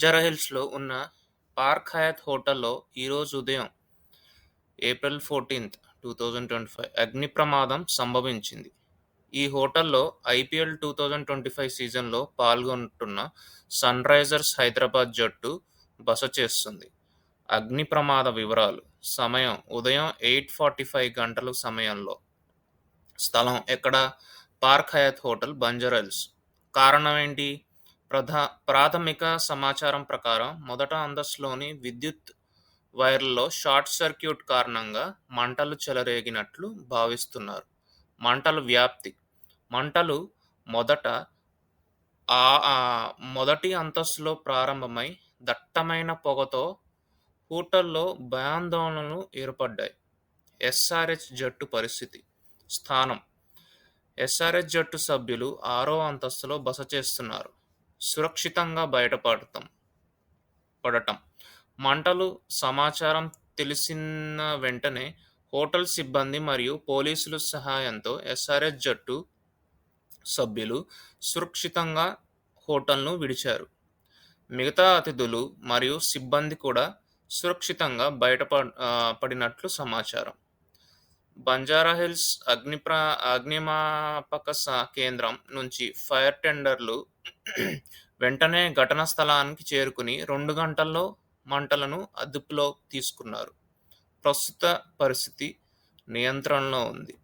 బంజారాహిల్స్‌లో ఉన్న పార్క్ హయాత్ హోటల్‌లో ఈరోజు ఉదయం ఏప్రిల్ 14, 2025 అగ్ని ప్రమాదం సంభవించింది. ఈ హోటల్లో ఐపీఎల్ 2025 సీజన్‌లో పాల్గొంటున్న సన్‌రైజర్స్ హైదరాబాద్ జట్టు బస చేస్తుంది. అగ్ని ప్రమాద వివరాలు సమయం ఉదయం 8:45 గంటల సమయంలో. స్థలం ఎక్కడ? పార్క్ హయాత్ హోటల్, బంజరల్స్ కారణం ఏంటి ప్రధా ప్రాథమిక సమాచారం ప్రకారం మొదట అంతస్తులోని విద్యుత్ వైర్లలో షార్ట్ సర్క్యూట్ కారణంగా మంటలు చెలరేగినట్లు భావిస్తున్నారు. మంటలు వ్యాప్తి మంటలు మొదట ఆ మొదటి అంతస్తులో ప్రారంభమై దట్టమైన పొగతో హోటల్లో భయాందోళనలు ఏర్పడ్డాయి. ఎస్ఆర్హెచ్ జట్టు పరిస్థితి స్థానం ఎస్ఆర్హెచ్ జట్టు సభ్యులు ఆరో అంతస్తులో బస చేస్తున్నారు. సురక్షితంగా బయటపడటం పడటం మంటలు సమాచారం తెలిసిన వెంటనే హోటల్ సిబ్బంది మరియు పోలీసుల సహాయంతో ఎస్ఆర్ఎస్ జట్టు సభ్యులు సురక్షితంగా హోటల్‌ను విడిచారు. మిగతా అతిథులు మరియు సిబ్బంది కూడా సురక్షితంగా బయట పడినట్లు సమాచారం. బంజారాహిల్స్ అగ్ని ప్ర అగ్నిమాపక కేంద్రం నుంచి ఫైర్ టెండర్లు వెంటనే ఘటనా స్థలానికి చేరుకుని రెండు గంటల్లో మంటలను అదుపులో తీసుకున్నారు. ప్రస్తుత పరిస్థితి నియంత్రణలో ఉంది.